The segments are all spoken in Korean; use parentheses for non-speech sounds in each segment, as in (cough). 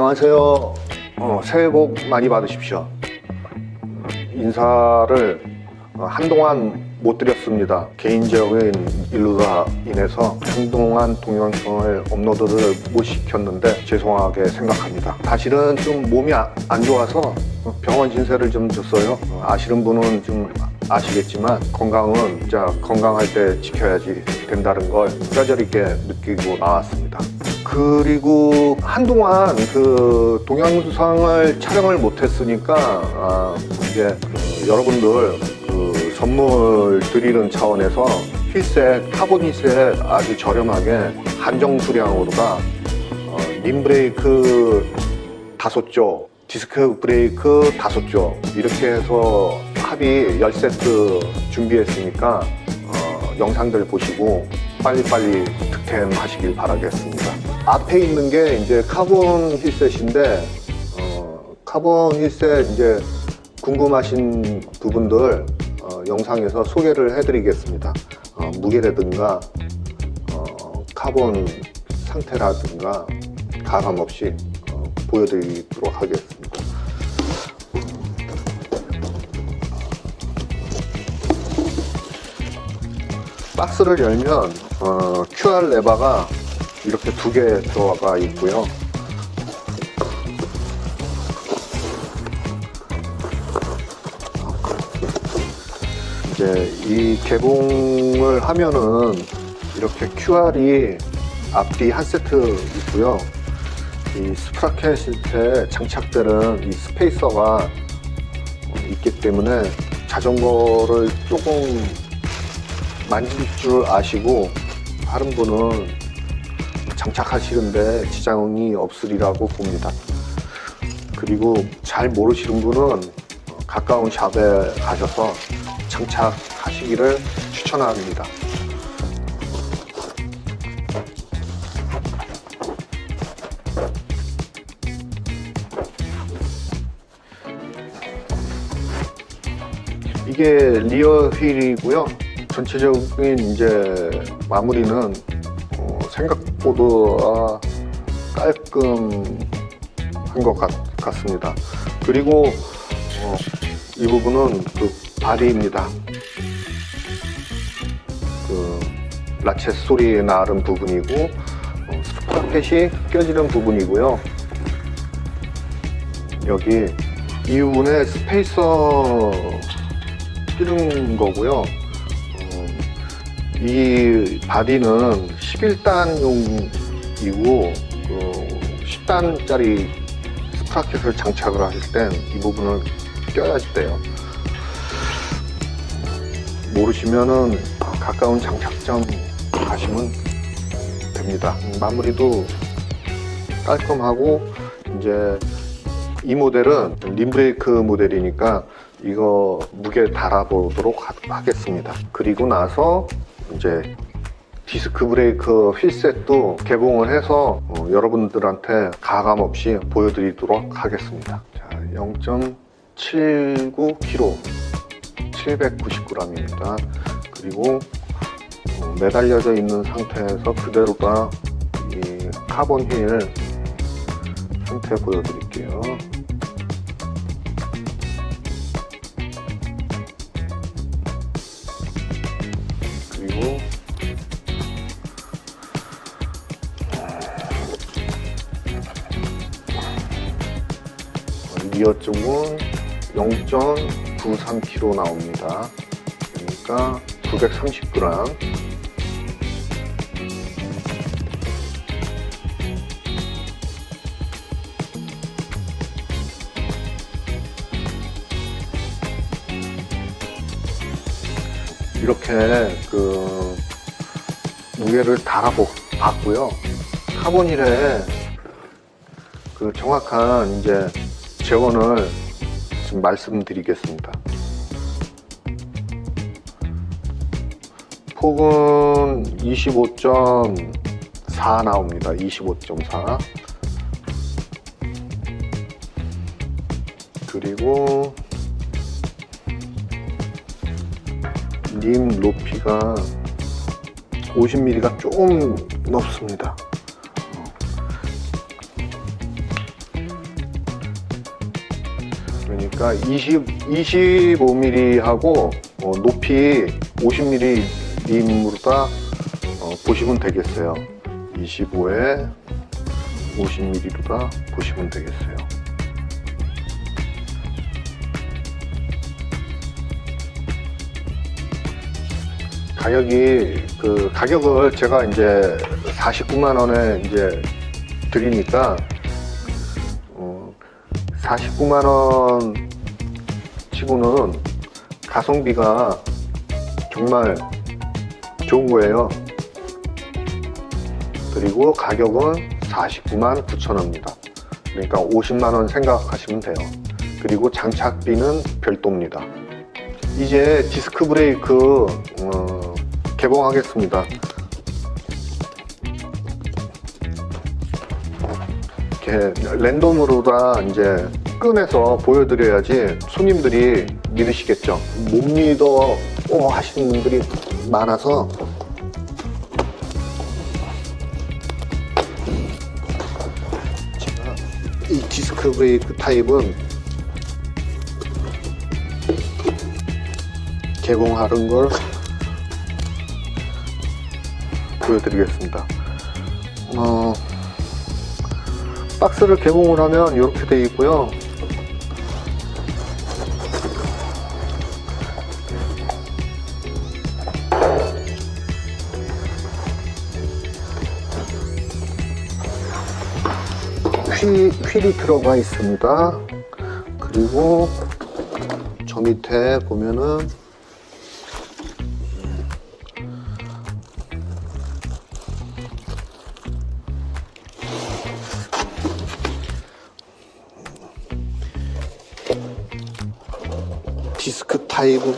안녕하세요. 어, 새해 복 많이 받으십시오. 인사를 어, 한동안 못 드렸습니다. 개인적인 일로 인해서 한동안 동영상을 업로드를 못 시켰는데 죄송하게 생각합니다. 사실은 좀 몸이 아- 안 좋아서 병원 진세를 좀 줬어요. 어, 아시는 분은 좀 아시겠지만 건강은 진짜 건강할 때 지켜야지 된다는 걸 뼈저리게 느끼고 나왔습니다. 그리고 한동안 그 동영상을 촬영을 못했으니까 아, 이제 그 여러분들 그 선물 드리는 차원에서 힐셋, 카본 힐셋 아주 저렴하게 한정 수량으로가 어, 림 브레이크 다섯 조, 디스크 브레이크 다섯 조 이렇게 해서 합이 10세트 준비했으니까 어, 영상들 보시고 빨리빨리 득템 하시길 바라겠습니다. 앞에 있는 게 이제 카본 힐셋인데 어, 카본 힐셋 이제 궁금하신 부분들 어, 영상에서 소개를 해드리겠습니다. 어, 무게라든가 어, 카본 상태라든가 가감 없이 어, 보여드리도록 하겠습니다. 박스를 열면 어, QR 레버가 이렇게 두 개 들어가 있고요. 이제 이 개봉을 하면은 이렇게 QR이 앞뒤 한 세트 있고요. 이 스프라켓에 장착되는 이 스페이서가 어, 있기 때문에 자전거를 조금 만질 줄 아시고 다른 분은 장착하시는데 지장이 없으리라고 봅니다. 그리고 잘 모르시는 분은 가까운 샵에 가셔서 장착하시기를 추천합니다. 이게 리어 휠이고요. 전체적인 이제 마무리는 어, 생각보다 깔끔한 것 같, 같습니다. 그리고 어, 이 부분은 그 바디입니다. 그 라쳇 소리 나는 부분이고 어, 스프라켓이 껴지는 부분이고요. 여기 이 부분에 스페이서 끼는 거고요. 어, 이 바디는 11단용이고 그 10단짜리 스프라켓을 장착을 하실 땐 이 부분을 껴야 돼요. 모르시면은 가까운 장착점 가시면 됩니다. 마무리도 깔끔하고 이제 이 모델은 림브레이크 모델이니까 이거 무게 달아보도록 하- 하겠습니다. 그리고 나서 이제 디스크 브레이크 휠셋도 개봉을 해서 어, 여러분들한테 가감 없이 보여드리도록 하겠습니다. 자, 0.79kg, 799g입니다. 그리고 어, 매달려져 있는 상태에서 그대로가 이 카본 휠 상태 보여드릴게요. 리어 쪽은 0.93kg 나옵니다. 그러니까 930g. 이렇게 그 무게를 달아봤고요. 카본일에 그 정확한 이제 재원을 지금 말씀드리겠습니다. 폭은 25.4 나옵니다. 25.4. 그리고 님 높이가 50mm가 조금 높습니다. 그러니까 20, 25mm하고 어, 높이 50mm림으로다 어, 보시면 되겠어요. 25에 50mm로다 보시면 되겠어요. 가격이 그 가격을 제가 이제 49만 원에 이제 드리니까 어, 49만 원 치고는 가성비가 정말 좋은 거예요. 그리고 가격은 49만 9천 원입니다. 그러니까 50만 원 생각하시면 돼요. 그리고 장착비는 별도입니다. 이제 디스크 브레이크 어, 개봉하겠습니다. 이렇게 랜덤으로 다 이제 꺼내서 보여드려야지 손님들이 믿으시겠죠. 못 믿어 어, 하시는 분들이 많아서 제가 이 디스크 브레이크 타입은 개봉하는 걸 보여드리겠습니다. 어, 박스를 개봉을 하면 이렇게 되어 있고요. 휠, 휠이 들어가 있습니다. 그리고 저 밑에 보면은 타입은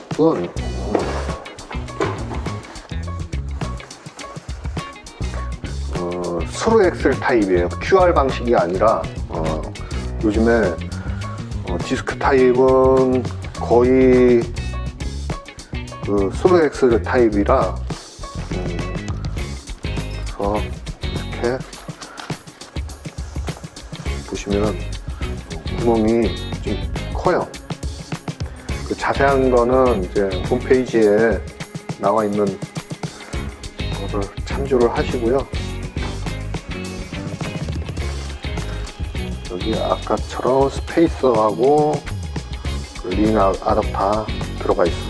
어, 수로 엑셀 타입이에요. QR 방식이 아니라 어, 요즘에 어, 디스크 타입은 거의 그 수로 엑셀 타입이라 음, 그래서 이렇게 보시면 구멍이 좀 커요. 그 자세한 거는 이제 홈페이지에 나와 있는 거를 참조를 하시고요. 여기 아까처럼 스페이서하고 그링 아- 아답터 들어가 있습니다.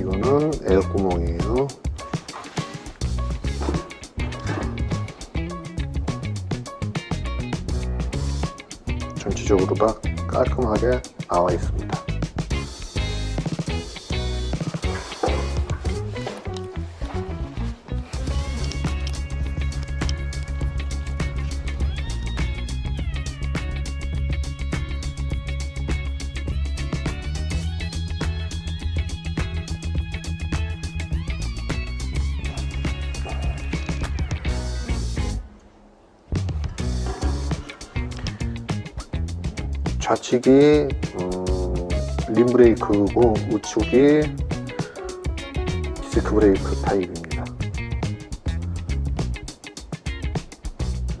이거는 에어 구멍이에요. 전체적으로 다 깔끔하게 나와 있습니다. 좌측이 어, 림 브레이크고 우측이 디스크 브레이크 타입입니다.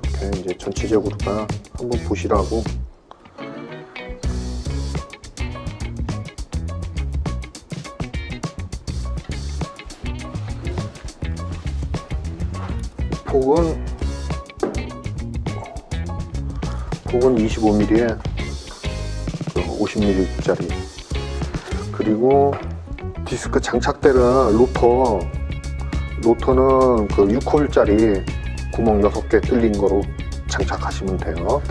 이렇게 이제 전체적으로 다 한번 보시라고 폭은 폭은 25mm에 50mm짜리. 그리고 디스크 장착대는 로터. 로터는 그 6홀짜리 구멍 6개 뚫린 거로 장착하시면 돼요.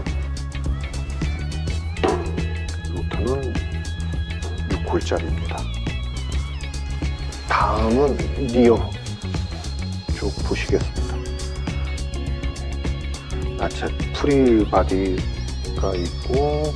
로터는 6홀짜리입니다. 다음은 리어. 쭉 보시겠습니다. 나체 프리 바디 가 있고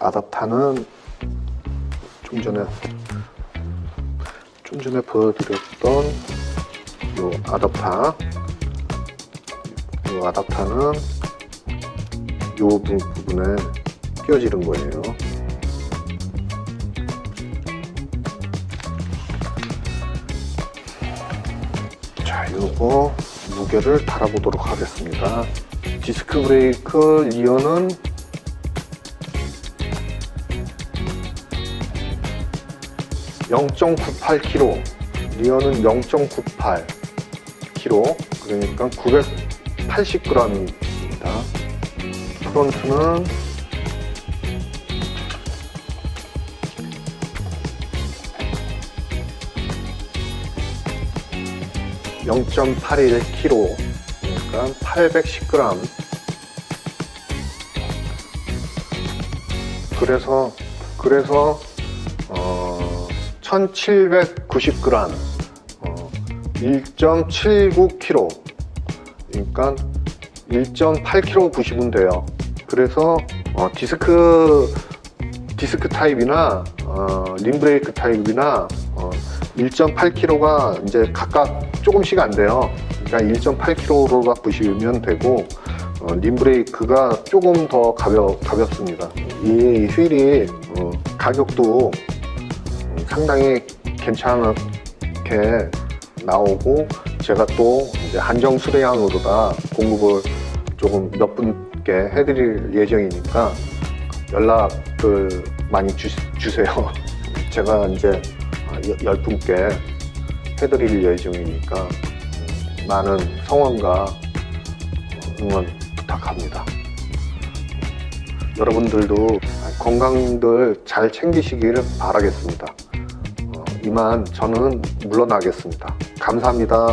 아답타는 좀 전에 좀 전에 보여드렸던 요 아답타 요 아답타는 요 부- 부분에 끼워지는 거예요. 자, 요거 무게를 달아보도록 하겠습니다. 디스크 브레이크 리어는 0.98kg, 리어는 0.98kg, 그러니까 980g입니다. 프론트는 (0.81kg) 그러니까 (810g) 그래서 그래서 어, 1790g, 어, 1.79kg, 그러니까 1.8kg 보시면 돼요. 그래서 어, 디스크 디스크 타입이나 어, 림브레이크 타입이나 어, 1.8kg가 이제 각각 조금씩 안 돼요. 그러니까 1.8kg로가 보시면 되고 어, 림브레이크가 조금 더 가벼, 가볍습니다. 이 휠이 어, 가격도 음, 상당히 괜찮게 나오고 제가 또 이제 한정 수량으로다 공급을 조금 몇 분께 해드릴 예정이니까 연락을 많이 주, 주세요. (laughs) 제가 이제 여- 열 분께 해드릴 예정이니까 음, 많은 성원과 응원 부탁합니다. 여러분들도 건강들 잘 챙기시기를 바라겠습니다. 어, 이만 저는 물러나겠습니다. 감사합니다.